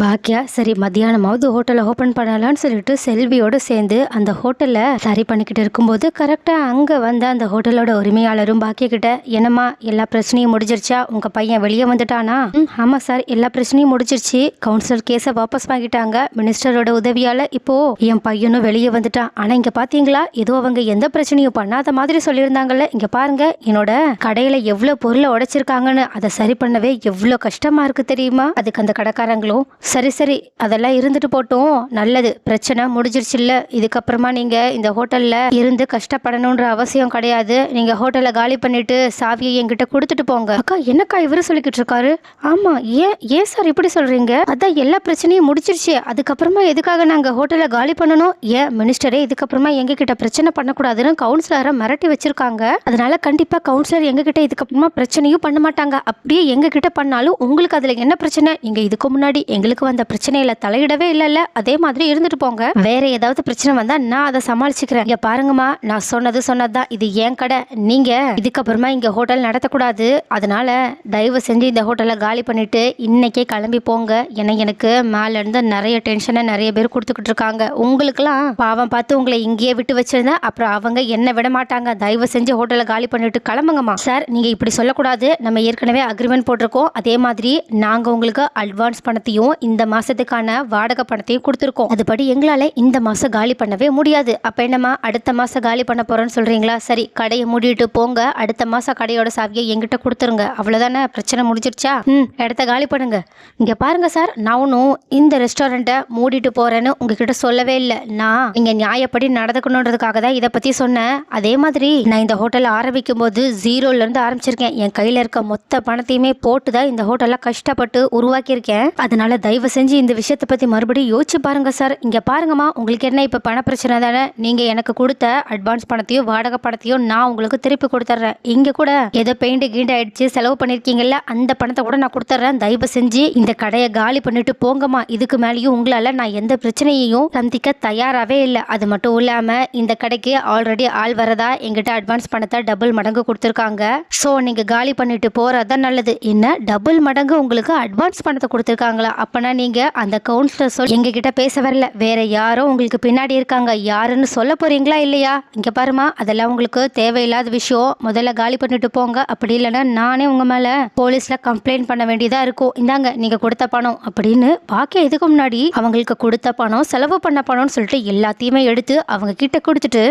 பாக்கியா சரி மத்தியானமாவது ஹோட்டலை ஓப்பன் பண்ணலாம்னு சொல்லிட்டு செல்வியோட சேர்ந்து அந்த ஹோட்டலை சரி பண்ணிக்கிட்டு இருக்கும்போது கரெக்டாக அங்கே வந்த அந்த ஹோட்டலோட உரிமையாளரும் பாக்கியக்கிட்ட என்னம்மா எல்லா பிரச்சனையும் முடிஞ்சிருச்சா? உங்கள் பையன் வெளியே வந்துட்டானா? ஆமாம் சார் எல்லா பிரச்சனையும் முடிஞ்சிருச்சு. கவுன்சிலர் கேஸை வாபஸ் வாங்கிட்டாங்க. மினிஸ்டரோட உதவியால் இப்போ என் பையனும் வெளியே வந்துட்டான். ஆனால் இங்கே பார்த்தீங்களா ஏதோ அவங்க எந்த பிரச்சனையும் பண்ணாத மாதிரி சொல்லியிருந்தாங்கல்ல. இங்கே பாருங்க என்னோட கடையில் எவ்வளோ பொருளை உடைச்சிருக்காங்கன்னு அதை சரி பண்ணவே எவ்வளோ கஷ்டமாக இருக்குது தெரியுமா? அதுக்கு அந்த கடைக்காரங்களும் சரி சரி அதெல்லாம் இருந்துட்டு போட்டோம். நல்லது. பிரச்சனை முடிஞ்சிருச்சுல்ல. இதுக்கப்புறமா நீங்கள் இந்த ஹோட்டலில் இருந்து கஷ்டப்படணுன்ற அவசியம் கிடையாது. நீங்கள் ஹோட்டலை காலி பண்ணிட்டு சாவியை என்கிட்ட கொடுத்துட்டு போங்க. அக்கா என்னக்கா இவரு சொல்லிக்கிட்டு இருக்காரு? ஆமாம் ஏன் ஏன் சார் இப்படி சொல்கிறீங்க அதான் எல்லா பிரச்சனையும் முடிச்சிருச்சு அதுக்கப்புறமா எதுக்காக நாங்கள் ஹோட்டலை காலி பண்ணணும்? ஏன் மினிஸ்டரே இதுக்கப்புறமா எங்ககிட்ட பிரச்சனை பண்ணக்கூடாதுன்னு கவுன்சிலரை மிரட்டி வச்சிருக்காங்க. அதனால கண்டிப்பாக கவுன்சிலர் எங்ககிட்ட இதுக்கப்புறமா பிரச்சனையும் பண்ண மாட்டாங்க. அப்படியே எங்ககிட்ட பண்ணாலும் உங்களுக்கு அதில் என்ன பிரச்சனை? நீங்கள் இதுக்கு முன்னாடி எங்களுக்கு வந்த பிரச்சனையில தலையிடவே இல்லைல்ல? அதே மாதிரி இருந்துட்டு போங்க. வேற ஏதாவது பிரச்சனை வந்தா நான் அதை சமாளிச்சுக்கிறேன். இங்க பாருங்கம்மா நான் சொன்னது சொன்னதுதான். இது ஏன் கடை? நீங்க இதுக்கப்புறமா இங்க ஹோட்டல் நடத்தக்கூடாது. அதனால தயவு செஞ்சு இந்த ஹோட்டலை காலி பண்ணிட்டு இன்னைக்கே கிளம்பி போங்க. ஏன்னா எனக்கு மேல இருந்து நிறைய டென்ஷனை நிறைய பேர் கொடுத்துக்கிட்டு இருக்காங்க. உங்களுக்குலாம் பாவம் பார்த்து உங்களை இங்கேயே விட்டு வச்சிருந்தேன் அப்புறம் அவங்க என்ன விட மாட்டாங்க. தயவு செஞ்சு ஹோட்டலை காலி பண்ணிட்டு கிளம்புங்கம்மா. சார் நீங்க இப்படி சொல்லக்கூடாது. நம்ம ஏற்கனவே அக்ரிமெண்ட் போட்டிருக்கோம். அதே மாதிரி நாங்க உங்களுக்கு அட்வான்ஸ் பணத்தையும் இந்த மாசத்துக்கான வாடகை பணத்தையும் கொடுத்துருக்கோம். அதுபடி எங்களால இந்த மாசம் காலி பண்ணவே முடியாது. அப்ப என்னம்மா அடுத்த மாசம் காலி பண்ண போறோம்னு சொல்றீங்களா? சரி கடையை மூடிட்டு போங்க. அடுத்த மாசம் கடையோட சாவியை எங்கிட்ட கொடுத்துருங்க. அவ்வளவுதானே? பிரச்சனை முடிஞ்சிருச்சா? ம் இடத்த காலி பண்ணுங்க. இங்க பாருங்க சார் நானும் இந்த ரெஸ்டாரண்ட்டை மூடிட்டு போறேன்னு உங்ககிட்ட சொல்லவே இல்லை. நான் நீங்க நியாயப்படி நடந்துக்கணுன்றதுக்காக தான் இதை பத்தி சொன்னேன். அதே மாதிரி நான் இந்த ஹோட்டலை ஆரம்பிக்கும் போது ஜீரோல இருந்து ஆரம்பிச்சிருக்கேன். என் கையில இருக்க மொத்த பணத்தையுமே போட்டு தான் இந்த ஹோட்டலை கஷ்டப்பட்டு உருவாக்கியிருக்கேன். அதனால தயவு செஞ்சு இந்த விஷயத்தை பற்றி மறுபடியும் யோசிச்சு பாருங்கள் சார். இங்கே பாருங்கம்மா உங்களுக்கு என்ன இப்போ பண பிரச்சனை தானே? நீங்கள் எனக்கு கொடுத்த அட்வான்ஸ் பணத்தையும் வாடகை பணத்தையும் நான் உங்களுக்கு திருப்பி கொடுத்துட்றேன் இங்கே கூட ஏதோ பெயிண்ட் கீண்ட் ஆயிடுச்சு செலவு பண்ணியிருக்கீங்கல்ல அந்த பணத்தை கூட நான் கொடுத்துட்றேன் தயவு செஞ்சு இந்த கடையை காலி பண்ணிட்டு போங்கம்மா. இதுக்கு மேலேயும் உங்களால் நான் எந்த பிரச்சனையையும் சந்திக்க தயாராகவே இல்லை. அது மட்டும் இல்லாமல் இந்த கடைக்கு ஆல்ரெடி ஆள் வரதா எங்கிட்ட அட்வான்ஸ் பணத்தை டபுள் மடங்கு கொடுத்துருக்காங்க. ஸோ நீங்கள் காலி பண்ணிட்டு போறதுதான் நல்லது. என்ன டபுள் மடங்கு உங்களுக்கு அட்வான்ஸ் பணத்தை கொடுத்துருக்காங்களா? அப்போனா நீங்கள் அந்த கவுன்சிலர் சொல் எங்க பேச வரல. வேற யாரோ உங்களுக்கு பின்னாடி இருக்காங்க. யாருன்னு சொல்ல போகிறீங்களா இல்லையா? இங்கே பாருமா அதெல்லாம் உங்களுக்கு தேவையில்லாத விஷயம். முதல்ல காலி பண்ணிட்டு போங்க. அப்படி இல்லைன்னா நானே உங்கள் மேலே போலீஸில் கம்ப்ளைண்ட் பண்ண வேண்டியதாக இருக்கும். இந்தாங்க நீங்கள் கொடுத்த பணம் அப்படின்னு பாக்கிய இதுக்கு முன்னாடி? அவங்களுக்கு கொடுத்த பணம் செலவு பண்ண பணம்னு சொல்லிட்டு எல்லாத்தையுமே எடுத்து அவங்க கிட்ட கொடுத்துட்டு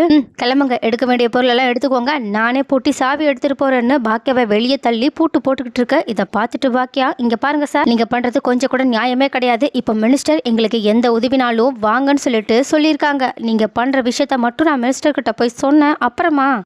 கிளம்புங்க. எடுக்க வேண்டிய பொருள் எல்லாம் எடுத்துக்கோங்க. நானே பூட்டி சாவி எடுத்துட்டு போறேன்னு பாக்கியாவை வெளியே தள்ளி பூட்டு போட்டுக்கிட்டு இருக்க. இதை பார்த்துட்டு பாக்கியா? இங்க பாருங்க சார். நீங்க பண்றது கொஞ்சம் கூட நியாயம் கிடையாது. இப்போ மினிஸ்டர் எங்களுக்கு எந்த உதவினாலும் வாங்கன்னு சொல்லிட்டு சொல்லியிருக்காங்க. நீங்கள் பண்ணுற விஷயத்த மட்டும் நான் மினிஸ்டர் கிட்ட போய் சொன்னேன். அப்புறமா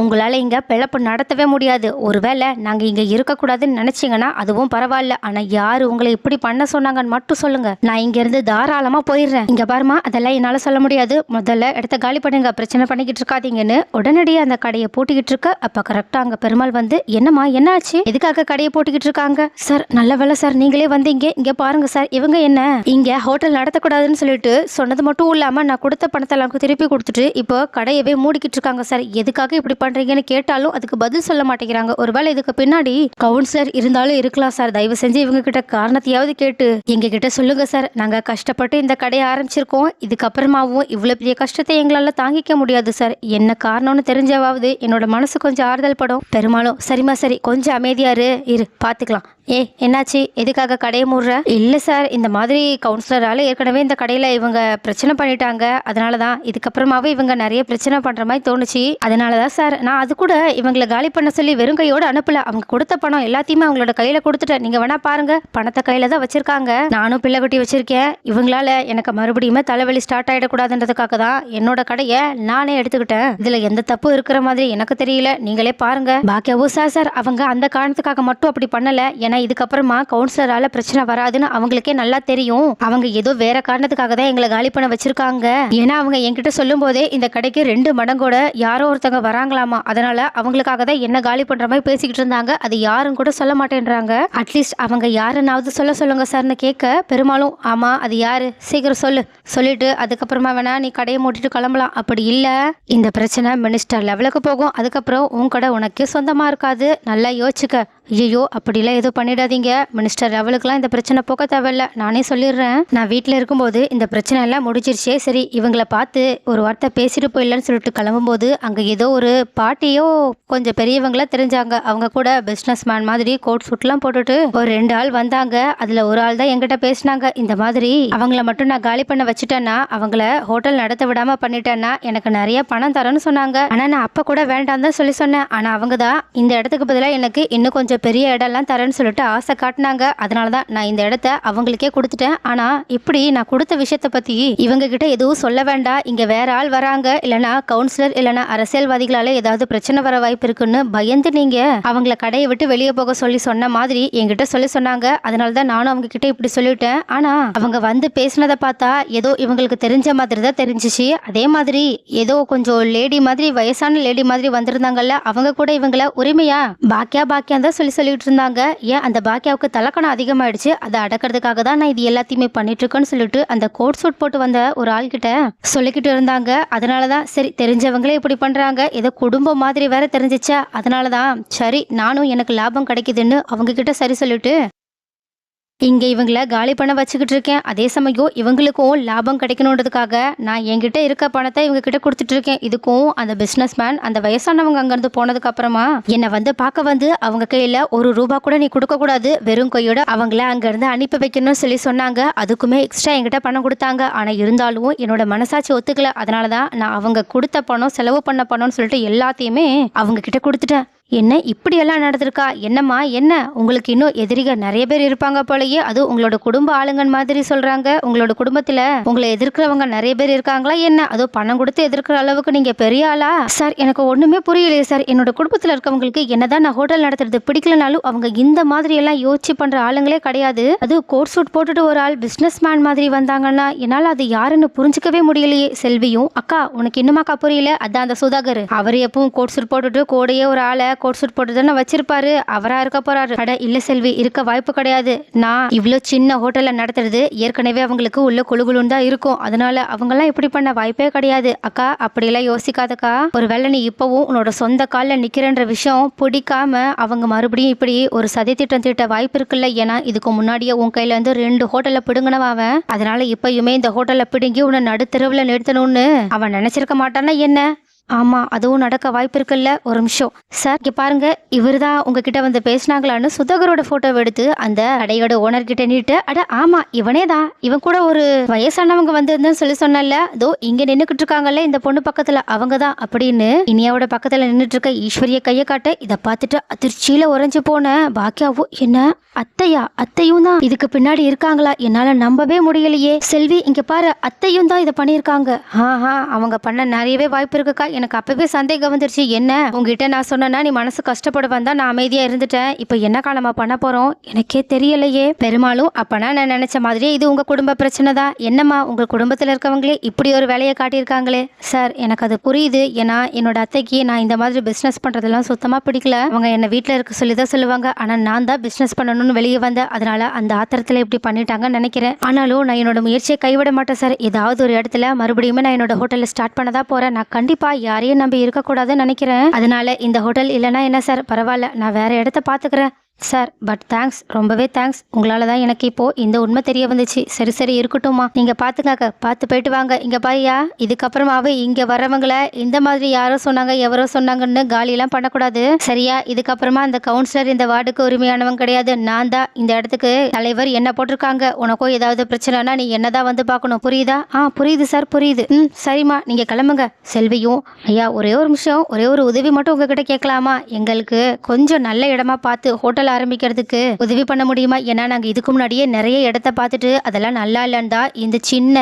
உங்களால் இங்கே பிழப்பு நடத்தவே முடியாது. ஒருவேளை நாங்கள் இங்கே இருக்கக்கூடாதுன்னு நினச்சிங்கன்னா அதுவும் பரவாயில்ல. ஆனால் யார் உங்களை இப்படி பண்ண சொன்னாங்கன்னு மட்டும் சொல்லுங்கள் நான் இங்கேருந்து தாராளமாக போயிடுறேன். இங்கே பாருமா அதெல்லாம் என்னால் சொல்ல முடியாது. முதல்ல இடத்த காலி பண்ணுங்க. பிரச்சனை பண்ணிக்கிட்டு இருக்காதீங்கன்னு உடனடியாக அந்த கடையை பூட்டிக்கிட்டு இருக்க. அப்போ கரெக்டாக அங்கே பெருமாள் வந்து என்னம்மா என்னாச்சு? எதுக்காக கடையை போட்டிக்கிட்டு இருக்காங்க? சார் நல்ல வேலை சார் நீங்களே வந்தீங்க இங்கே பாருங்க சார். இவங்க என்ன? இங்கே ஹோட்டல் நடத்தக்கூடாதுன்னு சொல்லிட்டு சொன்னது மட்டும் இல்லாமல் நான் கொடுத்த பணத்தை எல்லாருக்கும் திருப்பி கொடுத்துட்டு இப்போ கடையவே மூடிக்கிட்டு இருக்காங்க சார். எதுக்காக இப்படி பண்றீங்கன்னு கேட்டாலும் அதுக்கு பதில் சொல்ல மாட்டேங்கிறாங்க. ஒருவேளை இதுக்கு பின்னாடி கவுன்சிலர் இருந்தாலும் இருக்கலாம் சார். தயவு செஞ்சு இவங்க கிட்ட காரணத்தையாவது கேட்டு எங்க கிட்ட சொல்லுங்க சார். நாங்க கஷ்டப்பட்டு இந்த கடையை ஆரம்பிச்சிருக்கோம். இதுக்கப்புறமாவும் இவ்வளவு பெரிய கஷ்டத்தை எங்களால தாங்கிக்க முடியாது சார். என்ன காரணம்னு தெரிஞ்சவாவது என்னோட மனசு கொஞ்சம் ஆறுதல் படும். பெரும்பாலும் சரிம்மா சரி கொஞ்சம் அமைதியாரு இரு. இரு பாத்துக்கலாம். ஏ என்னாச்சு? எதுக்காக கடையை மூடுற? இல்லை சார் இந்த மாதிரி கவுன்சிலரால் ஏற்கனவே இந்த கடையில் இவங்க பிரச்சனை பண்ணிட்டாங்க. அதனால தான் இதுக்கப்புறமாவே இவங்க நிறைய பிரச்சனை பண்ணுற மாதிரி தோணுச்சு. அதனால தான் சார் நான் அது கூட இவங்களை காலி பண்ண சொல்லி வெறும் கையோடு அனுப்பல. அவங்க கொடுத்த பணம் எல்லாத்தையுமே அவங்களோட கையில் கொடுத்துட்டேன். நீங்கள் வேணா பாருங்க. பணத்தை கையில் தான் வச்சிருக்காங்க. நானும் பிள்ளை குட்டி வச்சிருக்கேன். இவங்களால எனக்கு மறுபடியுமே தலைவலி ஸ்டார்ட் ஆகிடக்கூடாதுன்றதுக்காக தான் என்னோட கடையை நானே எடுத்துக்கிட்டேன். இதில் எந்த தப்பு இருக்கிற மாதிரி எனக்கு தெரியல. நீங்களே பாருங்க. பாக்கியாவோ சார் சார் அவங்க அந்த காரணத்துக்காக மட்டும் அப்படி பண்ணலை. ஏன்னா இதுக்கப்புறமா கவுன்சிலரால பிரச்சனை வராதுன்னு அவங்களுக்கே நல்லா தெரியும். அவங்க ஏதோ வேற காரணத்துக்காக தான் எங்களை காலி பண்ண வச்சிருக்காங்க. ஏன்னா அவங்க என்கிட்ட சொல்லும் போதே இந்த கடைக்கு ரெண்டு மடங்கோட யாரோ ஒருத்தவங்க வராங்களாமா. அதனால அவங்களுக்காக தான் என்ன காலி பண்ற மாதிரி பேசிக்கிட்டு இருந்தாங்க. அது யாரும் கூட சொல்ல மாட்டேன்றாங்க. அட்லீஸ்ட் அவங்க யாருன்னாவது சொல்ல சொல்லுங்க சார்னு கேட்க பெரும்பாலும் ஆமா அது யாரு? சீக்கிரம் சொல்லு. சொல்லிட்டு அதுக்கப்புறமா வேணா நீ கடையை மூட்டிட்டு கிளம்பலாம். அப்படி இல்ல. இந்த பிரச்சனை மினிஸ்டர் லெவலுக்கு போகும். அதுக்கப்புறம் உன் கடை உனக்கே சொந்தமா இருக்காது. நல்லா யோசிச்சுக்க. ஐயோ அப்படிலாம் எதுவும் பண்ணிடாதீங்க. மினிஸ்டர் லெவலுக்குலாம் இந்த பிரச்சனை போக்க தேவையில்ல. நானே சொல்லிடுறேன். நான் வீட்டில் இருக்கும்போது இந்த பிரச்சனை எல்லாம் முடிஞ்சிருச்சே சரி இவங்கள பார்த்து ஒரு வார்த்தை பேசிட்டு போயிடலான்னு சொல்லிட்டு கிளம்பும்போது அங்கே ஏதோ ஒரு பாட்டியோ கொஞ்சம் பெரியவங்களா தெரிஞ்சாங்க. அவங்க கூட பிஸ்னஸ் மேன் மாதிரி கோட் சூட்லாம் போட்டுட்டு ஒரு ரெண்டு ஆள் வந்தாங்க. அதில் ஒரு ஆள் தான் எங்கிட்ட பேசினாங்க. இந்த மாதிரி அவங்கள மட்டும் நான் காலி பண்ண வச்சுட்டேன்னா அவங்கள ஹோட்டல் நடத்த விடாம பண்ணிட்டேன்னா எனக்கு நிறைய பணம் தரேன்னு சொன்னாங்க. ஆனால் நான் அப்போ கூட வேண்டாம் தான் சொல்லி சொன்னேன். ஆனால் அவங்க தான் இந்த இடத்துக்கு பதிலாக எனக்கு இன்னும் கொஞ்சம் பெரிய இடம்லாம் தரேன்னு சொல்லிட்டு ஆசை காட்டினாங்க. அதனால தான் நான் இந்த இடத்த அவங்களுக்கே கொடுத்துட்டேன். ஆனால் இப்படி நான் கொடுத்த விஷயத்த பற்றி இவங்க கிட்ட எதுவும் சொல்ல வேண்டாம். இங்கே வேற ஆள் வராங்க. இல்லைனா கவுன்சிலர் இல்லைனா அரசியல்வாதிகளால ஏதாவது பிரச்சனை வர வாய்ப்பு இருக்குன்னு பயந்து நீங்கள் அவங்கள கடையை விட்டு வெளியே போக சொல்லி சொன்ன மாதிரி என்கிட்ட சொல்லி சொன்னாங்க. அதனால தான் நானும் அவங்க கிட்ட இப்படி சொல்லிட்டேன். ஆனால் அவங்க வந்து பேசினதை பார்த்தா ஏதோ இவங்களுக்கு தெரிஞ்ச மாதிரி தான் தெரிஞ்சிச்சு. அதே மாதிரி ஏதோ கொஞ்சம் லேடி மாதிரி வயசான லேடி மாதிரி வந்திருந்தாங்கல்ல அவங்க கூட இவங்கள உரிமையா பாக்கியா பாக்கியா தான் சொல்லி சொல்லிட்டு இருந்தாங்க ஏன் அந்த பாக்கியாவுக்கு தலக்கணம் அதிகமாயிடுச்சு? அதை அடக்கிறதுக்காக தான் நான் இது எல்லாத்தையுமே பண்ணிட்டு இருக்கேன்னு சொல்லிட்டு அந்த கோட் சூட் போட்டு வந்த ஒரு ஆள் கிட்ட சொல்லிக்கிட்டு இருந்தாங்க. அதனால தான் சரி தெரிஞ்சவங்களே இப்படி பண்றாங்க. ஏதோ குடும்பம் மாதிரி வேற தெரிஞ்சிச்சா? அதனால தான் சரி நானும் எனக்கு லாபம் கிடைக்குதுன்னு அவங்க கிட்ட சரி சொல்லிட்டு இங்கே இவங்களை காலி பண்ண வச்சுக்கிட்டு இருக்கேன். அதே சமயம் இவங்களுக்கும் லாபம் கிடைக்கணுன்றதுக்காக நான் என்கிட்ட இருக்க பணத்தை இவங்க கிட்ட கொடுத்துட்டு இருக்கேன். இதுக்கும் அந்த பிஸ்னஸ் மேன் அந்த வயசானவங்க அங்கேருந்து போனதுக்கு அப்புறமா என்னை வந்து பார்க்க வந்து அவங்க கையில் ஒரு ரூபா கூட நீ கொடுக்கக்கூடாது வெறும் கையோட அவங்கள அங்கேருந்து அனுப்பி வைக்கணும்னு சொல்லி சொன்னாங்க. அதுக்குமே எக்ஸ்ட்ரா என்கிட்ட பணம் கொடுத்தாங்க. ஆனால் இருந்தாலும் என்னோட மனசாட்சி ஒத்துக்கல. அதனால தான் நான் அவங்க கொடுத்த பணம் செலவு பண்ண பணம்னு சொல்லிட்டு எல்லாத்தையுமே அவங்க கிட்ட கொடுத்துட்டேன். என்ன இப்படியெல்லாம் நடந்திருக்கா? என்னம்மா? என்ன? உங்களுக்கு இன்னும் எதிரிக நிறைய பேர் இருப்பாங்க போலயே. அது உங்களோட குடும்ப ஆளுங்கன் மாதிரி சொல்றாங்க. உங்களோட குடும்பத்துல உங்களை எதிர்க்கிறவங்க நிறைய பேர் இருக்காங்களா? என்ன? அதோ பணம் கொடுத்து எதிர்க்கிற அளவுக்கு நீங்க பெரிய ஆளா? சார் எனக்கு ஒண்ணுமே புரியலையே சார். என்னோட குடும்பத்துல இருக்கவங்களுக்கு என்னதான் நான் ஹோட்டல் நடத்துறது பிடிக்கலனாலும் அவங்க இந்த மாதிரி எல்லாம் யோசிச்சு பண்ற ஆளுங்களே கிடையாது. அது கோட் சூட் போட்டுட்டு ஒரு ஆள் பிசினஸ் மேன் மாதிரி வந்தாங்கன்னா என்னால அது யாருன்னு புரிஞ்சுக்கவே முடியலையே. செல்வியும் அக்கா உனக்கு இன்னுமாக்கா புரியல? அதான் அந்த சுதாகர். அவர் எப்பவும் கோட் சூட் போட்டுட்டு கோடையே ஒரு ஆளை கோட் சூட் போட்டு தானே வச்சிருப்பாரு. அவரா இருக்க போறாரு. அட இல்ல செல்வி இருக்க வாய்ப்பு கிடையாது. நான் இவ்வளோ சின்ன ஹோட்டல்ல நடத்துறது ஏற்கனவே அவங்களுக்கு உள்ள குழுகுலுன்னு தான் இருக்கும். அதனால அவங்கெல்லாம் இப்படி பண்ண வாய்ப்பே கிடையாது. அக்கா அப்படிலாம் யோசிக்காதக்கா. ஒருவேளை நீ இப்பவும் உன்னோட சொந்த காலில் நிக்கிறன்ற விஷயம் பிடிக்காம அவங்க மறுபடியும் இப்படி ஒரு சதி திட்டம் திட்ட வாய்ப்பு இருக்குல்ல? ஏன்னா இதுக்கு முன்னாடியே உன் கையில இருந்து ரெண்டு ஹோட்டல்ல பிடுங்கினவன் அவன். அதனால இப்பயுமே இந்த ஹோட்டல்ல பிடுங்கி உன்னை நடுத்தெருவில் நிறுத்தணும்னு அவன் நினைச்சிருக்க மாட்டானா என்ன? ஆமாம் அதுவும் நடக்க வாய்ப்பு இருக்குல்ல ஒரு நிமிஷம். சார் இங்கே பாருங்க இவர் தான் உங்ககிட்ட வந்து பேசினாங்களான்னு சுதாகரோட ஃபோட்டோவை எடுத்து அந்த கடையோட ஓனர் கிட்ட நீட்டு அட ஆமாம் இவனே தான் இவன் கூட ஒரு வயசானவங்க வந்திருந்தேன்னு சொல்லி சொன்னல இதோ இங்கே நின்றுக்கிட்டு இருக்காங்கல்ல இந்த பொண்ணு பக்கத்தில் அவங்க தான் அப்படின்னு இனியாவோட பக்கத்தில் நின்றுட்டு இருக்க ஈஸ்வரிய கையை காட்ட இதை பார்த்துட்டு அதிர்ச்சியில் உறைஞ்சு போன பாக்கியாவோ என்ன? அத்தையா அத்தையும் தான் இதுக்கு பின்னாடி இருக்காங்களா? என்னால் நம்பவே முடியலையே. செல்வி இங்கே பாரு அத்தையும் தான் இதை பண்ணியிருக்காங்க. ஆஹா அவங்க பண்ண நிறையவே வாய்ப்பு இருக்குக்கா எனக்கு அப்பவே சந்தேகம் வந்துருச்சு. என்ன? உங்ககிட்ட நான் சொன்னேன்னா நீ மனசு கஷ்டப்படுவேன் தான் நான் அமைதியா இருந்துட்டேன். இப்போ என்ன காலமா பண்ண போறோம்? எனக்கே தெரியலையே. பெருமாளும் அப்பனா நான் நினைச்ச மாதிரியே இது உங்க குடும்ப பிரச்சனை தான். என்னம்மா உங்க குடும்பத்துல இருக்கவங்களே இப்படி ஒரு வேலையை காட்டியிருக்காங்களே? சார் எனக்கு அது புரியுது. ஏன்னா என்னோட அத்தைக்கு நான் இந்த மாதிரி பிசினஸ் பண்றதெல்லாம் சுத்தமா பிடிக்கல. அவங்க என்ன வீட்டில் இருக்க சொல்லி தான் சொல்லுவாங்க. ஆனா நான் தான் பிசினஸ் பண்ணணும்னு வெளியே வந்தேன். அதனால அந்த ஆத்திரத்துல இப்படி பண்ணிட்டாங்கன்னு நினைக்கிறேன். ஆனாலும் நான் என்னோட முயற்சியை கைவிட மாட்டேன் சார். ஏதாவது ஒரு இடத்துல மறுபடியும் நான் என்னோட ஹோட்டலில் ஸ்டார்ட் பண்ண தான் போறேன். நான் கண்டிப்பா யாரையும் நம்பி இருக்கக்கூடாதுன்னு நினைக்கிறேன். அதனால இந்த ஹோட்டல் இல்லைன்னா என்ன சார்? பரவாயில்ல நான் வேற இடத்த பாத்துக்கிறேன் சார் பட் தேங்க்ஸ் ரொம்பவே தேங்க்ஸ் உங்களால தான் எனக்கு இப்போ இந்த உண்மை தெரிய வந்துச்சு. சரி சரி இருக்கட்டும்மா. நீங்க பார்த்துக்காக்க பார்த்து போயிட்டு வாங்க. இங்க பாரியா இதுக்கப்புறமாவே இங்க வரவங்கள இந்த மாதிரி யாரோ சொன்னாங்க எவரோ சொன்னாங்கன்னு காலியெல்லாம் பண்ணக்கூடாது. சரியா? இதுக்கப்புறமா அந்த கவுன்சிலர் இந்த வார்டுக்கு உரிமையானவங்க கிடையாது. நான் தான் இந்த இடத்துக்கு தலைவர் என்ன போட்டிருக்காங்க? உனக்கோ ஏதாவது பிரச்சனைனா நீ என்னதான் வந்து பார்க்கணும். புரியுதா? ஆ புரியுது சார் புரியுது. ம் சரிம்மா. நீங்க கிளம்புங்க. செல்வியும் ஐயா ஒரே ஒரு நிமிஷம் ஒரே ஒரு உதவி மட்டும் உங்ககிட்ட கேட்கலாமா? எங்களுக்கு கொஞ்சம் நல்ல இடமா பார்த்து ஹோட்டல் ஆரம்பிக்கிறதுக்கு உதவி பண்ண முடியுமா? ஏன்னா நாங்க இதுக்கு முன்னாடியே நிறைய இடத்த பார்த்துட்டு அதெல்லாம் நல்லா இல்லைன்னு தான் இந்த சின்ன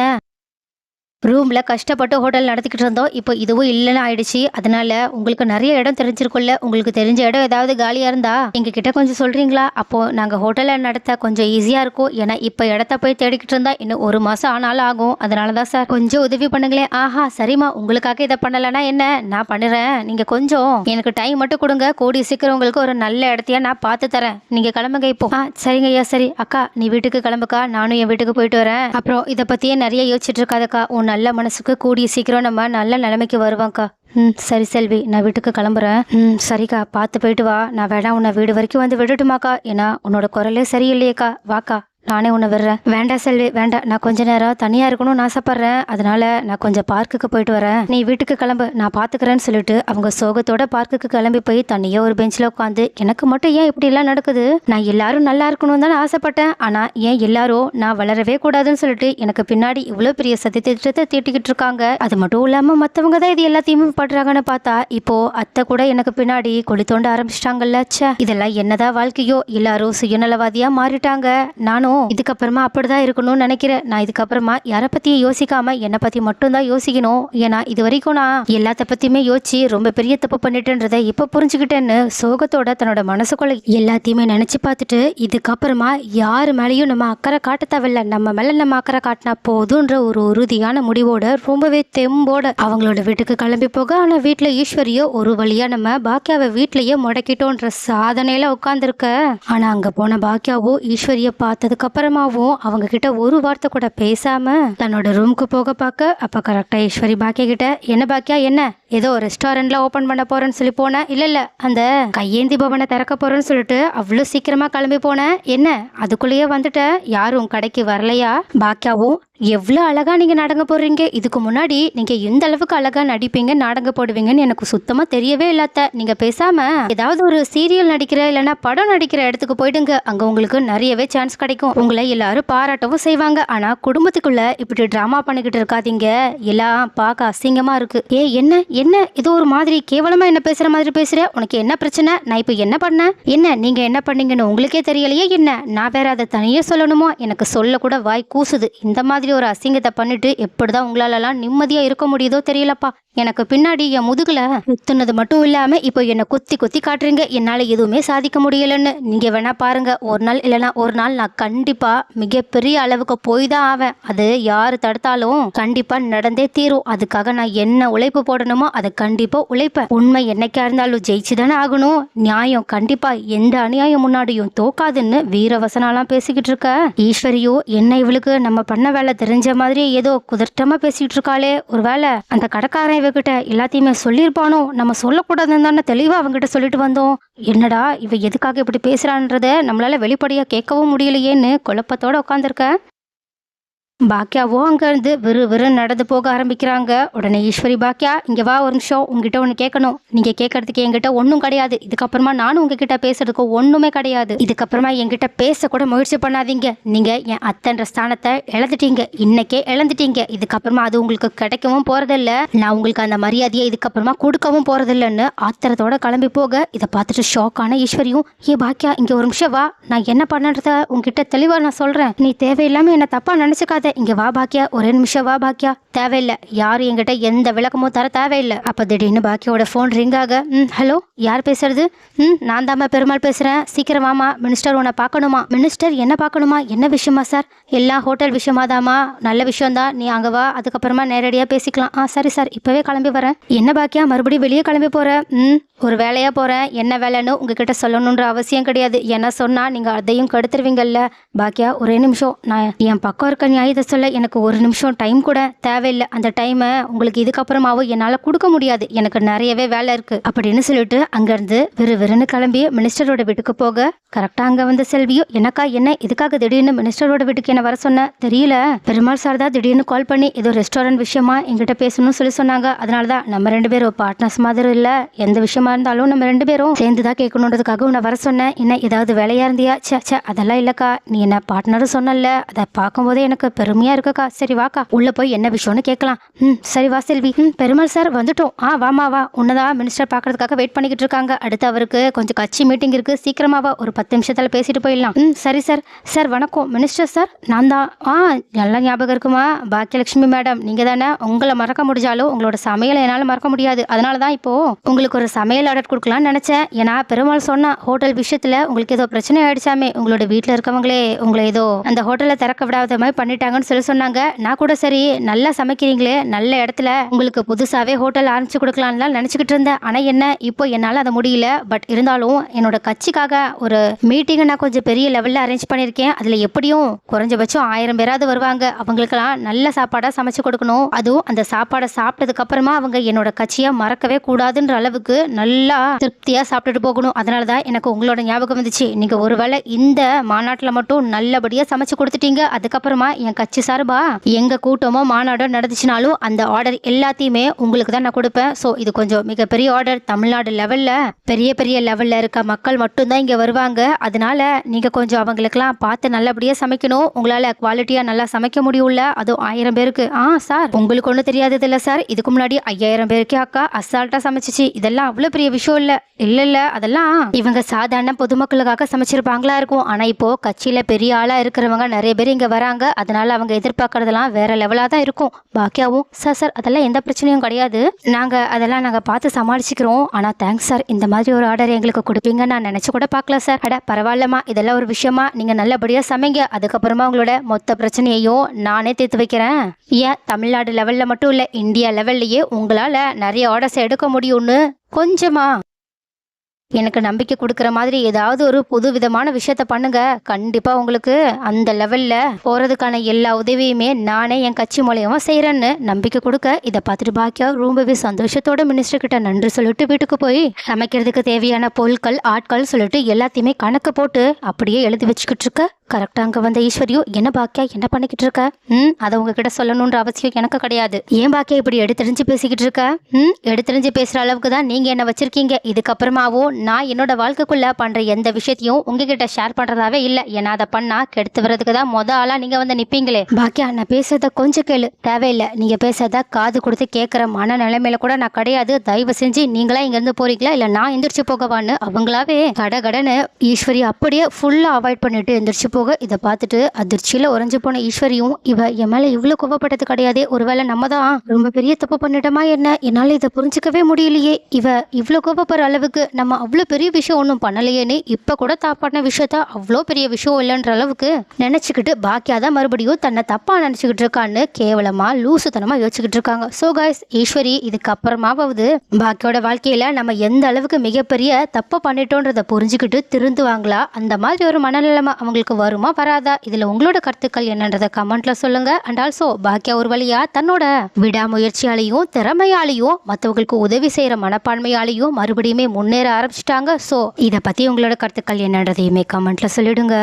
ரூமில் கஷ்டப்பட்டு ஹோட்டல் நடத்திக்கிட்டு இருந்தோம். இப்போ இதுவும் இல்லைன்னு ஆயிடுச்சு. அதனால உங்களுக்கு நிறைய இடம் தெரிஞ்சிருக்கும்ல. உங்களுக்கு தெரிஞ்ச இடம் ஏதாவது காலியாக இருந்தா எங்க கிட்ட கொஞ்சம் சொல்றீங்களா? அப்போ நாங்கள் ஹோட்டலை நடத்த கொஞ்சம் ஈஸியாக இருக்கும். ஏன்னா இப்போ இடத்த போய் தேடிக்கிட்டு இருந்தா இன்னும் ஒரு மாசம் ஆனாலும் ஆகும். அதனால தான் சார் கொஞ்சம் உதவி பண்ணுங்களேன் ஆஹா சரிம்மா. உங்களுக்காக இதை பண்ணலைன்னா என்ன? நான் பண்ணுறேன். நீங்க கொஞ்சம் எனக்கு டைம் மட்டும் கொடுங்க. கூடிய சீக்கிரம் உங்களுக்கு ஒரு நல்ல இடத்தையா நான் பார்த்து தரேன். நீங்க கிளம்புங்க இப்போ. ஆ சரிங்க ஐயா சரி. அக்கா நீ வீட்டுக்கு கிளம்புக்கா. நானும் என் வீட்டுக்கு போயிட்டு வரேன். அப்புறம் இதை பத்தியே நிறைய யோசிச்சுட்டு இருக்காதக்கா. உன் நல்ல மனசுக்கு கூடிய சீக்கிரம் நம்ம நல்ல நிலைமைக்கு வருவாங்க்கா ம் சரி செல்வி நான் வீட்டுக்கு கிளம்புறேன். ம் சரிக்கா பார்த்து போயிட்டு வா. நான் வேணா உன்னை வீடு வரைக்கும் வந்து விடட்டுமாக்கா. ஏன்னா உன்னோட குரலே சரியில்லையேக்கா. வாக்கா. நானே உன்னை விடுறேன். வேண்டாம் செல்வி வேண்டாம் நான் கொஞ்ச நேரம் தனியாக இருக்கணும்னு ஆசைப்பட்றேன். அதனால நான் கொஞ்சம் பார்க்குக்கு போயிட்டு வரேன். நீ வீட்டுக்கு கிளம்பு. நான் பார்த்துக்கிறேன்னு சொல்லிட்டு அவங்க சோகத்தோட பார்க்குக்கு கிளம்பி போய் தனியாக ஒரு பெஞ்சில் உட்காந்து எனக்கு மட்டும் ஏன் இப்படி எல்லாம் நடக்குது? நான் எல்லாரும் நல்லா இருக்கணும்னு தானே ஆசைப்பட்டேன். ஆனால் ஏன் எல்லாரும் நான் வளரவே கூடாதுன்னு சொல்லிட்டு எனக்கு பின்னாடி இவ்வளோ பெரிய சதி திட்டத்தை தீட்டிக்கிட்டு இருக்காங்க. அது மட்டும் இல்லாமல் மற்றவங்க தான் இது எல்லாத்தையுமே படுறாங்கன்னு பார்த்தா இப்போ அத்தை கூட எனக்கு பின்னாடி கொளி தோண்ட ஆரம்பிச்சிட்டாங்கல்ல. இதெல்லாம் என்னதான் வாழ்க்கையோ. எல்லாரும் சுயநலவாதியா மாறிட்டாங்க. நானும் இதுக்கப்புறமா அப்படிதான் இருக்கணும்னு நினைக்கிறேன். நான் இதுக்கப்புறமா யாரை பத்தியும் யோசிக்காம என்னை பத்தி மட்டும்தான் யோசிக்கணும். ஏன்னா இது வரைக்கும் நான் எல்லாத்த பத்தியுமே யோசிச்சு ரொம்ப பெரிய தப்பு பண்ணிட்டேன்றதை இப்ப புரிஞ்சுக்கிட்டேன்னு சோகத்தோட தன்னோட மனசுக்குள்ள எல்லாத்தையுமே நினைச்சு பார்த்துட்டு இதுக்கப்புறமா யாரு மேலேயும் நம்ம அக்கறை காட்ட தேவையில்ல. நம்ம மேல நம்ம அக்கறை காட்டினா போதுன்ற ஒரு உறுதியான முடிவோட ரொம்பவே தெம்போட அவங்களோட வீட்டுக்கு கிளம்பி போக ஆனா வீட்டுல ஈஸ்வரியோ ஒரு வழியா நம்ம பாக்கியாவை வீட்லயே முடக்கிட்டோன்ற சாதனையில உட்காந்துருக்க ஆனா அங்க போன பாக்கியாவோ ஈஸ்வரிய பார்த்ததுக்கு அப்புறமாவும் அவங்க கிட்ட ஒரு வார்த்தை கூட பேசாம தன்னோட ரூமுக்கு போக பார்க்க அப்ப கரெக்டா ஈஸ்வரி பாக்கியா கிட்ட என்ன பாக்கியா என்ன? ஏதோ ரெஸ்டாரண்ட்ல ஓபன் பண்ண போறேன்னு சொல்லி போனேன் இல்ல இல்ல. அந்த கையேந்தி பவனை திறக்க போறேன்னு சொல்லிட்டு அவ்வளோ சீக்கிரமா கிளம்பி போனேன் என்ன? அதுக்குள்ளேயே வந்துட்ட? யாரும் கடைக்கு வரலையா? பாக்கியாவும் எவ்வளோ அழகாக நீங்கள் நாடகம் போடுறீங்க? இதுக்கு முன்னாடி நீங்கள் எந்த அளவுக்கு அழகாக நடிப்பீங்க நாடங்க போடுவீங்கன்னு எனக்கு சுத்தமாக தெரியவே இல்லாத நீங்கள் பேசாமல் ஏதாவது ஒரு சீரியல் நடிக்கிற இல்லைன்னா படம் நடிக்கிற இடத்துக்கு போயிடுங்க. அங்கே உங்களுக்கு நிறையவே சான்ஸ் கிடைக்கும். உங்களை எல்லாரும் பாராட்டவும் செய்வாங்க. ஆனால் குடும்பத்துக்குள்ளே இப்படி ட்ராமா பண்ணிக்கிட்டு இருக்காதீங்க. எல்லாம் பார்க்க அசிங்கமாக இருக்குது ஏ என்ன? என்ன? இது ஒரு மாதிரி கேவலமாக என்ன பேசுகிற மாதிரி பேசுகிற உனக்கு என்ன பிரச்சனை? நான் இப்போ என்ன பண்ணேன்? என்ன? நீங்கள் என்ன பண்ணீங்கன்னு உங்களுக்கே தெரியலையே என்ன? நான் வேற அதை தனியே சொல்லணுமோ? எனக்கு சொல்லக்கூட வாய் கூசுது. இந்த மாதிரி ஒரு அசிங்கத்தை பண்ணிட்டு எப்படிதான் உங்களாலலாம் நிம்மதியா இருக்க முடியுதோ தெரியலப்பா. எனக்கு பின்னாடி என் முதுகுல குத்துனது மட்டும் இல்லாம இப்போ என்னை குத்தி குத்தி காட்டுறீங்க. என்னால எதுவுமே சாதிக்க முடியலன்னு. நீங்க வேணா பாருங்க. ஒரு நாள் இல்லைன்னா ஒரு நாள் நான் கண்டிப்பா மிகப்பெரிய அளவுக்கு போய் தான் ஆவேன். அது யாரு தடுத்தாலும் கண்டிப்பா நடந்தே தீரும். அதுக்காக நான் என்ன உழைப்பு போடணுமோ அதை கண்டிப்பா உழைப்பேன். உண்மை என்னைக்கா இருந்தாலும் ஜெயிச்சு தானே ஆகணும். நியாயம் கண்டிப்பா எந்த அநியாயம் முன்னாடியும் தோக்காதுன்னு வீரவசனாலாம் பேசிக்கிட்டு இருக்க. ஈஸ்வரியோ என்ன இவளுக்கு நம்ம பண்ண வேலை தெரிஞ்ச மாதிரி ஏதோ குதர்ட்டமா பேசிட்டு இருக்காளே. ஒருவேளை அந்த கடைக்காரன் இவகிட்ட எல்லாத்தையுமே சொல்லியிருப்பானோ? நம்ம சொல்லக்கூடாதுன்னு தானே தெளிவா அவங்ககிட்ட சொல்லிட்டு வந்தோம். என்னடா இவ எதுக்காக இப்படி பேசுறான்றத நம்மளால வெளிப்படையா கேட்கவும் முடியலையேன்னு குழப்பத்தோட உட்காந்துருக்க பாக்கியாவோ அங்கேருந்து விறு விறு நடந்து போக ஆரம்பிக்கிறாங்க. உடனே ஈஸ்வரி பாக்கியா இங்கே வா ஒரு நிமிஷம். உங்ககிட்ட ஒன்று கேட்கணும் நீங்கள் கேட்கறதுக்கு என்கிட்ட ஒன்றும் கிடையாது. இதுக்கப்புறமா நானும் உங்ககிட்ட பேசுறதுக்கு ஒன்றுமே கிடையாது. இதுக்கப்புறமா என்கிட்ட பேச கூட முயற்சி பண்ணாதீங்க. நீங்கள் என் அத்தன்ற ஸ்தானத்தை இழந்துட்டீங்க. இன்னைக்கே இழந்துட்டீங்க. இதுக்கப்புறமா அது உங்களுக்கு கிடைக்கவும் போகிறதில்ல நான் உங்களுக்கு அந்த மரியாதையை இதுக்கப்புறமா கொடுக்கவும் போகிறதில்லன்னு ஆத்திரத்தோட கிளம்பி போக இதை பார்த்துட்டு ஷாக்கான ஈஸ்வரியும் ஏ பாக்கியா இங்கே ஒரு நிமிஷம் வா. நான் என்ன பண்ணுறத உங்ககிட்ட தெளிவாக நான் சொல்கிறேன் நீ தேவையில்லாமல் என்னை தப்பாக நினச்சிக்காத. இங்கே வா பாக்கியா ஒரே நிமிஷம் வா பாக்கியா தேவையில்லை. யாரும் என்கிட்ட எந்த விளக்கமும் தர தேவையில்லை. அப்போ திடீர்னு பாக்கியோட ஃபோன் ரிங் ஆக ம் ஹலோ யார் பேசுறது? ம் நான் தாம்மா பெருமாள் பேசுகிறேன் சீக்கிரம் வாமா மினிஸ்டர் உன்னை பார்க்கணுமா? மினிஸ்டர் என்ன பார்க்கணுமா? என்ன விஷயமா சார் எல்லாம் ஹோட்டல் விஷயமா தாம்மா நல்ல விஷயம்தான் நீ அங்கே வா. அதுக்கப்புறமா நேரடியாக பேசிக்கலாம். ஆ சரி சார் இப்போவே கிளம்பி வரேன். என்ன பாக்கியா மறுபடியும் வெளியே கிளம்பி போற? ம் ஒரு வேலையாக போகிறேன் என்ன வேலைன்னு உங்ககிட்ட சொல்லணுன்ற அவசியம் கிடையாது. என்ன சொன்னால் நீங்கள் அதையும் கெடுத்துருவீங்கல்ல. பாக்கியா ஒரே நிமிஷம். நான் என் பக்கம் இருக்க நியாயத்தை சொல்ல எனக்கு ஒரு நிமிஷம் டைம் கூட தேவையில்லை. அந்த டைமை உங்களுக்கு இதுக்கப்புறமாவும் என்னால் கொடுக்க முடியாது. எனக்கு நிறையவே வேலை இருக்குது அப்படின்னு சொல்லிட்டு அங்கேருந்து விறு விறுன்னு கிளம்பி மினிஸ்டரோட வீட்டுக்கு போக கரெக்டாக அங்கே வந்த செல்வியோ எனக்கா என்ன? இதுக்காக திடீர்னு மினிஸ்டரோட வீட்டுக்கு என்ன வர சொன்ன? தெரியல. பெருமாள் சார் தான் திடீர்னு கால் பண்ணி ஏதோ ரெஸ்டாரண்ட் விஷயமா எங்கிட்ட பேசணும்னு சொல்லி சொன்னாங்க. அதனால தான் நம்ம ரெண்டு பேரும் பார்ட்னர்ஸ் மாதிரி இல்லை. எந்த விஷயமா இருந்தாலும் நம்ம ரெண்டு பேரும் சேர்ந்து தான் கேட்கணுன்றதுக்காக உன்னை வர சொன்னேன். என்ன ஏதாவது வேலையா இருந்தியா? சே சே அதெல்லாம் இல்லைக்கா. நீ என்ன பார்ட்னரும் சொன்னல அதை பார்க்கும்போதே எனக்கு பெருமையா இருக்கக்கா சரி வாக்கா. உள்ள போய் என்ன விஷயம்னு கேட்கலாம். ம் சரி வா செல்வி. ம் பெருமாள் சார் வந்துட்டோம். ஆ வாமா வா. உன்னதான் மினிஸ்டர் பாக்குறதுக்காக வெயிட் பண்ணிக்கிட்டு இருக்காங்க. அடுத்து அவருக்கு கொஞ்சம் கட்சி மீட்டிங் இருக்கு. சீக்கிரமா வா. ஒரு பத்து நிமிஷத்துல பேசிட்டு போயிடலாம். ம் சரி சார். சார் வணக்கம். மினிஸ்டர் சார் நான் தான். ஆ நல்லா ஞாபகம் இருக்குமா? பாக்கியலட்சுமி மேடம் நீங்க தானே? உங்களை மறக்க முடிஞ்சாலும் உங்களோட சமையலை என்னால் மறக்க முடியாது. அதனால தான் இப்போ உங்களுக்கு ஒரு சமையல் ஆர்டர் கொடுக்கலாம்னு நினைச்சேன். ஏன்னா பெருமாள் சொன்னா ஹோட்டல் விஷயத்துல உங்களுக்கு ஏதோ பிரச்சனை ஆயிடுச்சாமே. உங்களோட வீட்டில் இருக்கவங்களே உங்களை ஏதோ அந்த ஹோட்டலில் திறக்க விடாத மாதிரி சொல்லி சொன்னாங்க. நான் கூட சரி நல்லா சமைக்கிறீங்களே நல்ல இடத்துல உங்களுக்கு புதுசாகவே ஹோட்டல் ஆரம்பிச்சு கொடுக்கலான்லாம் நினச்சிக்கிட்டு இருந்தேன். ஆனால் என்ன இப்போ என்னால் அதை முடியல. பட் இருந்தாலும் என்னோட கட்சிக்காக ஒரு மீட்டிங்கை நான் கொஞ்சம் பெரிய லெவலில் அரேஞ்ச் பண்ணியிருக்கேன். அதில் எப்படியும் குறைஞ்சபட்சம் ஆயிரம் பேராவது வருவாங்க. அவங்களுக்கெல்லாம் நல்ல சாப்பாடாக சமைச்சு கொடுக்கணும். அதுவும் அந்த சாப்பாடை சாப்பிட்டதுக்கு அப்புறமா அவங்க என்னோட கட்சியை மறக்கவே கூடாதுன்ற அளவுக்கு நல்லா திருப்தியாக சாப்பிட்டுட்டு போகணும். அதனால தான் எனக்கு உங்களோட ஞாபகம் வந்துச்சு. நீங்கள் ஒருவேளை இந்த மாநாட்டில் மட்டும் நல்லபடியாக சமைச்சு கொடுத்துட்டீங்க. அதுக்கப்புறமா என் கட்சி சார்பா? எங்க கூட்டமோ மாநாடோ நடந்துச்சுனாலும் அந்த ஆர்டர் எல்லாத்தையுமே உங்களுக்கு தான் நான் கொடுப்பேன். ஸோ இது கொஞ்சம் மிகப்பெரிய ஆர்டர் தமிழ்நாடு லெவல்ல பெரிய பெரிய லெவல்ல இருக்க மக்கள் மட்டும்தான் இங்க வருவாங்க. அதனால நீங்க கொஞ்சம் அவங்களுக்கெல்லாம் பார்த்து நல்லபடியா சமைக்கணும். உங்களால குவாலிட்டியா நல்லா சமைக்க முடியும்ல. அதுவும் ஆயிரம் பேருக்கு. ஆ சார் உங்களுக்கு ஒன்றும் தெரியாதது இல்லை சார் இதுக்கு முன்னாடி ஐயாயிரம் பேருக்கே அக்கா அசால்ட்டா சமைச்சிச்சு. இதெல்லாம் அவ்வளோ பெரிய விஷயம் இல்லை. இல்லை இல்லை. அதெல்லாம் இவங்க சாதாரண பொதுமக்களுக்காக சமைச்சிருப்பாங்களா இருக்கும். ஆனால் இப்போ கட்சியில் பெரிய ஆளாக இருக்கிறவங்க நிறைய பேர் இங்கே வராங்க. அதனால அவங்க எதிர்பார்க்கறதெல்லாம் வேற லெவலாக தான் இருக்கும். பாக்கியாவும் சார் சார் அதெல்லாம் எந்த பிரச்சனையும் கிடையாது. நாங்கள் அதெல்லாம் நாங்கள் பார்த்து சமாளிச்சுக்கிறோம். ஆனால் தேங்க்ஸ் சார் இந்த மாதிரி ஒரு ஆர்டர் எங்களுக்கு கொடுப்பீங்க. நான் நினச்சி கூட பார்க்கல சார் அட பரவாயில்லம்மா. இதெல்லாம் ஒரு விஷயமா? நீங்கள் நல்லபடியாக சமைங்க. அதுக்கப்புறமா உங்களோட மொத்த பிரச்சனையையும் நானே தீர்த்து வைக்கிறேன். ஏன்? தமிழ்நாடு லெவலில் மட்டும் இல்லை இந்தியா லெவல்லையே உங்களால் நிறைய ஆர்டர்ஸ் எடுக்க முடியும்னு. கொஞ்சமா. எனக்கு நம்பிக்கை கொடுக்குற மாதிரி ஏதாவது ஒரு புது விதமான விஷயத்த பண்ணுங்க. கண்டிப்பா உங்களுக்கு அந்த லெவல்ல போறதுக்கான எல்லா உதவியுமே நானே என் கட்சி மூலியமா செய்யறேன்னு நம்பிக்கை கொடுக்க. இதை பார்த்துட்டு பாக்கியா ரொம்பவே சந்தோஷத்தோட மினிஸ்டர் கிட்ட நன்றி சொல்லிட்டு வீட்டுக்கு போய் சமைக்கிறதுக்கு தேவையான பொருட்கள் ஆட்கள் சொல்லிட்டு எல்லாத்தையுமே கணக்கு போட்டு அப்படியே எழுதி வச்சுக்கிட்டு இருக்க. கரெக்டா அங்க வந்த ஈஸ்வரியோ என்ன பாக்கியா என்ன பண்ணிக்கிட்டு இருக்க? ம் அதை உங்ககிட்ட சொல்லணுன்ற அவசியம் எனக்கு கிடையாது. ஏன் பாக்கியா இப்படி எடுத்தெறிஞ்சு பேசிக்கிட்டு இருக்க? ம் எடுத்தெறிஞ்சு பேசுற அளவுக்கு தான் நீங்க என்ன வச்சிருக்கீங்க. இதுக்கப்புறமாவும் நான் என்னோட வாழ்க்கைக்குள்ள பண்ற எந்த விஷயத்தையும் உங்ககிட்ட ஷேர் பண்றதாவே இல்ல. ஏன்னா அதை பண்ணா கெடுத்து வர்றதுக்கு தான் மொத ஆளா நீங்க வந்து நிப்பீங்களே. பாக்கியா நான் பேசுறத கொஞ்சம் கேளு. தேவையில்லை. நீங்க பேசுறத காது கொடுத்து கேட்கற மன நிலைமையில கூட நான் கிடையாது. தயவு செஞ்சு நீங்களா இங்க இருந்து போறீங்களா? இல்ல நான் எந்திரிச்சு போகவான்னு? அவங்களாவே கட கடனு ஈஸ்வரி அப்படியே ஃபுல்லா அவாய்ட் பண்ணிட்டு எந்திரிச்சு போக இதை பார்த்துட்டு அதிர்ச்சியில உறைஞ்சு போன ஈஸ்வரியும் இவ என் மேல இவ்வளவு கோவப்பட்டது கிடையாது. ஒருவேளை நம்ம தான் ரொம்ப பெரிய தப்பு பண்ணிட்டோமா என்ன? என்னால இதை புரிஞ்சுக்கவே முடியலையே. இவ இவ்வளவு கோவப்படுற அளவுக்கு நம்ம அவ்வளோ பெரிய விஷயம் ஒன்றும் பண்ணலையேன்னு இப்போ கூட தாப்பாடின விஷயத்த அவ்வளோ பெரிய விஷயம் இல்லைன்ற அளவுக்கு நினச்சிக்கிட்டு பாக்கியா தான் மறுபடியும் தன்னை தப்பாக நினச்சிக்கிட்டு இருக்கான்னு கேவலமாக லூசுத்தனமாக யோசிச்சுக்கிட்டு இருக்காங்க. ஸோ காய்ஸ் ஈஸ்வரி இதுக்கப்புறமாவது பாக்கியோட வாழ்க்கையில் நம்ம எந்த அளவுக்கு மிகப்பெரிய தப்பை பண்ணிட்டோன்றதை புரிஞ்சுக்கிட்டு திருந்துவாங்களா அந்த மாதிரி ஒரு மனநிலைமை அவங்களுக்கு வருமா வராதா? இதில் உங்களோட கருத்துக்கள் என்னன்றதை கமெண்ட்ல சொல்லுங்க. அண்ட் ஆல்சோ பாக்கியா ஒரு வழியாக தன்னோட விடாமுயற்சியாலையும் திறமையாலையும் மற்றவங்களுக்கு உதவி செய்கிற மனப்பான்மையாலையும் மறுபடியுமே முன்னேற ஆரம்பிச்சிட்டாங்க. ஸோ இதை பற்றி உங்களோட கருத்துக்கள் என்னன்றதையுமே கமெண்ட்ல சொல்லிடுங்க.